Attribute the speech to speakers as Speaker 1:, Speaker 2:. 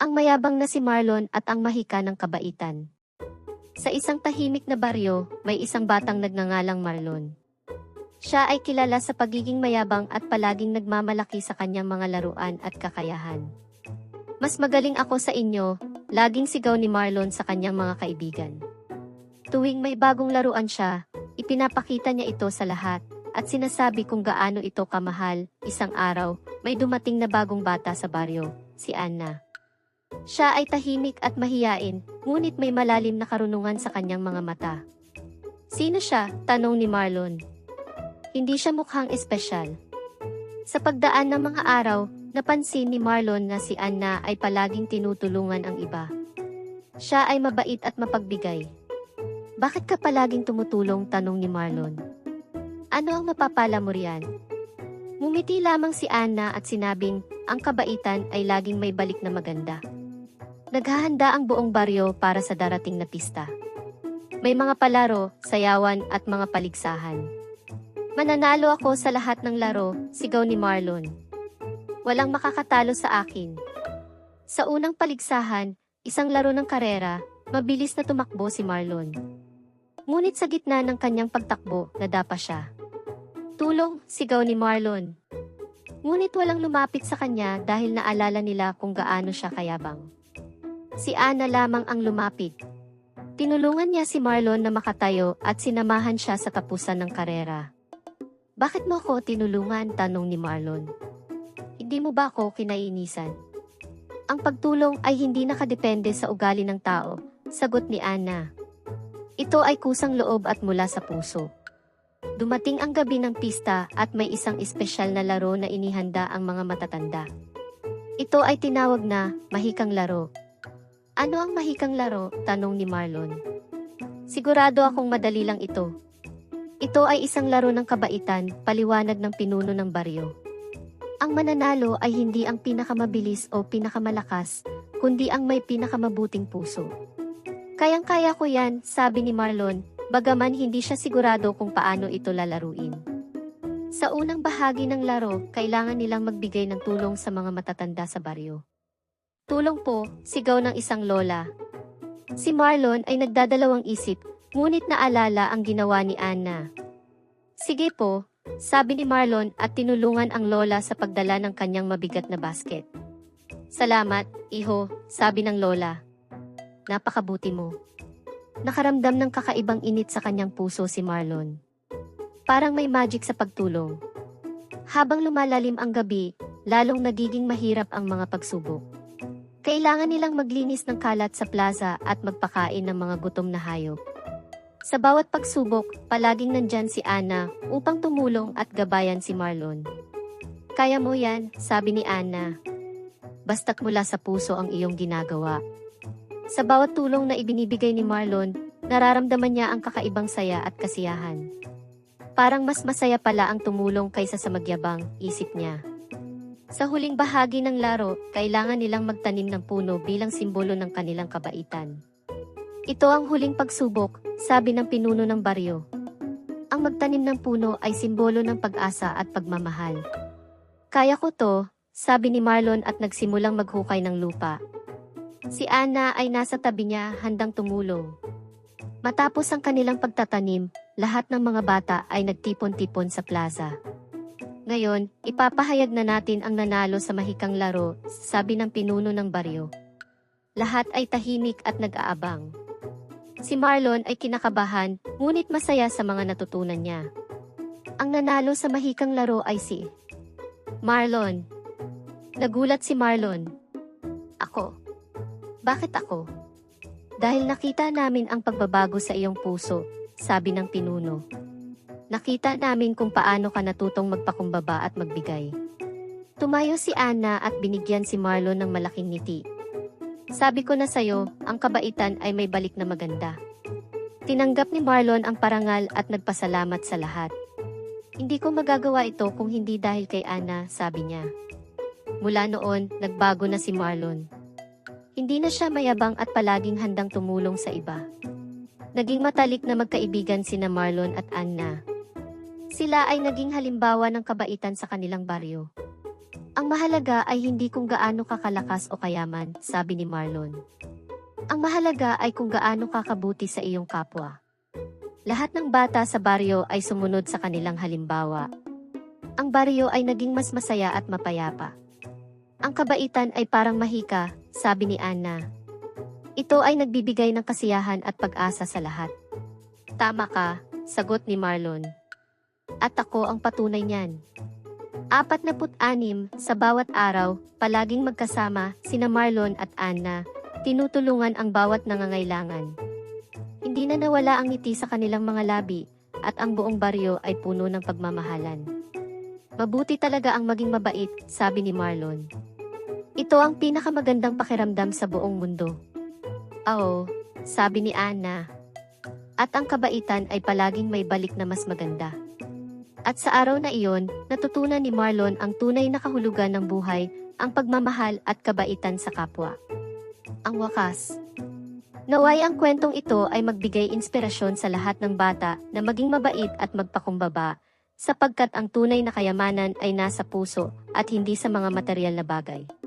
Speaker 1: Ang mayabang na si Marlon at ang mahika ng kabaitan. Sa isang tahimik na baryo, may isang batang nagngangalang Marlon. Siya ay kilala sa pagiging mayabang at palaging nagmamalaki sa kanyang mga laruan at kakayahan. Mas magaling ako sa inyo, laging sigaw ni Marlon sa kanyang mga kaibigan. Tuwing may bagong laruan siya, ipinapakita niya ito sa lahat, at sinasabi kung gaano ito kamahal, isang araw, may dumating na bagong bata sa baryo, si Anna. Siya ay tahimik at mahiyain, ngunit may malalim na karunungan sa kanyang mga mata. Sino siya? Tanong ni Marlon. Hindi siya mukhang espesyal. Sa pagdaan ng mga araw, napansin ni Marlon na si Anna ay palaging tinutulungan ang iba. Siya ay mabait at mapagbigay. Bakit ka palaging tumutulong? Tanong ni Marlon. Ano ang mapapala mo riyan? Ngumiti lamang si Anna at sinabing, ang kabaitan ay laging may balik na maganda. Naghahanda ang buong baryo para sa darating na pista. May mga palaro, sayawan at mga paligsahan. Mananalo ako sa lahat ng laro, sigaw ni Marlon. Walang makakatalo sa akin. Sa unang paligsahan, isang laro ng karera, mabilis na tumakbo si Marlon. Ngunit sa gitna ng kanyang pagtakbo, nadapa siya. Tulong, sigaw ni Marlon. Ngunit walang lumapit sa kanya dahil naalala nila kung gaano siya kayabang. Si Ana lamang ang lumapit. Tinulungan niya si Marlon na makatayo at sinamahan siya sa tapusan ng karera. Bakit mo ako tinulungan? Tanong ni Marlon. Hindi mo ba ako kinainisan? Ang pagtulong ay hindi nakadepende sa ugali ng tao, sagot ni Ana. Ito ay kusang loob at mula sa puso. Dumating ang gabi ng pista at may isang espesyal na laro na inihanda ang mga matatanda. Ito ay tinawag na mahikang laro. Ano ang mahikang laro? Tanong ni Marlon. Sigurado akong madali lang ito. Ito ay isang laro ng kabaitan, paliwanag ng pinuno ng baryo. Ang mananalo ay hindi ang pinakamabilis o pinakamalakas, kundi ang may pinakamabuting puso. Kayang-kaya ko yan, sabi ni Marlon, bagaman hindi siya sigurado kung paano ito lalaruin. Sa unang bahagi ng laro, kailangan nilang magbigay ng tulong sa mga matatanda sa baryo. Tulong po, sigaw ng isang lola. Si Marlon ay nagdadalawang isip, ngunit naalala ang ginawa ni Anna. Sige po, sabi ni Marlon at tinulungan ang lola sa pagdala ng kanyang mabigat na basket. Salamat, iho, sabi ng lola. Napakabuti mo. Nakaramdam ng kakaibang init sa kanyang puso si Marlon. Parang may magic sa pagtulong. Habang lumalalim ang gabi, lalong nagiging mahirap ang mga pagsubok. Kailangan nilang maglinis ng kalat sa plaza at magpakain ng mga gutom na hayop. Sa bawat pagsubok, palaging nandyan si Anna upang tumulong at gabayan si Marlon. Kaya mo yan, sabi ni Anna. Basta't mula sa puso ang iyong ginagawa. Sa bawat tulong na ibinibigay ni Marlon, nararamdaman niya ang kakaibang saya at kasiyahan. Parang mas masaya pala ang tumulong kaysa sa magyabang, isip niya. Sa huling bahagi ng laro, kailangan nilang magtanim ng puno bilang simbolo ng kanilang kabaitan. Ito ang huling pagsubok, sabi ng pinuno ng baryo. Ang magtanim ng puno ay simbolo ng pag-asa at pagmamahal. Kaya ko to, sabi ni Marlon at nagsimulang maghukay ng lupa. Si Anna ay nasa tabi niya handang tumulong. Matapos ang kanilang pagtatanim, lahat ng mga bata ay nagtipon-tipon sa plaza. Ngayon, ipapahayag na natin ang nanalo sa mahikang laro, sabi ng pinuno ng baryo. Lahat ay tahimik at nag-aabang. Si Marlon ay kinakabahan, ngunit masaya sa mga natutunan niya. Ang nanalo sa mahikang laro ay si Marlon. Nagulat si Marlon. Ako. Bakit ako? Dahil nakita namin ang pagbabago sa iyong puso, sabi ng pinuno. Nakita namin kung paano ka natutong magpakumbaba at magbigay. Tumayo si Anna at binigyan si Marlon ng malaking ngiti. Sabi ko na sa'yo, ang kabaitan ay may balik na maganda. Tinanggap ni Marlon ang parangal at nagpasalamat sa lahat. Hindi ko magagawa ito kung hindi dahil kay Anna, sabi niya. Mula noon, nagbago na si Marlon. Hindi na siya mayabang at palaging handang tumulong sa iba. Naging matalik na magkaibigan sina Marlon at Anna. Sila ay naging halimbawa ng kabaitan sa kanilang baryo. Ang mahalaga ay hindi kung gaano kakalakas o kayaman, sabi ni Marlon. Ang mahalaga ay kung gaano kakabuti sa iyong kapwa. Lahat ng bata sa baryo ay sumunod sa kanilang halimbawa. Ang baryo ay naging mas masaya at mapayapa. Ang kabaitan ay parang mahika, sabi ni Anna. Ito ay nagbibigay ng kasiyahan at pag-asa sa lahat. Tama ka, sagot ni Marlon. At ako ang patunay niyan. Apat na anim sa bawat araw, palaging magkasama, sina Marlon at Anna, tinutulungan ang bawat nangangailangan. Hindi na nawala ang ngiti sa kanilang mga labi, at ang buong baryo ay puno ng pagmamahalan. Mabuti talaga ang maging mabait, sabi ni Marlon. Ito ang pinakamagandang pakiramdam sa buong mundo. Oo, sabi ni Anna. At ang kabaitan ay palaging may balik na mas maganda. At sa araw na iyon, natutunan ni Marlon ang tunay na kahulugan ng buhay, ang pagmamahal at kabaitan sa kapwa. Ang wakas. Naway ang kwentong ito ay magbigay inspirasyon sa lahat ng bata na maging mabait at magpakumbaba, sapagkat ang tunay na kayamanan ay nasa puso at hindi sa mga material na bagay.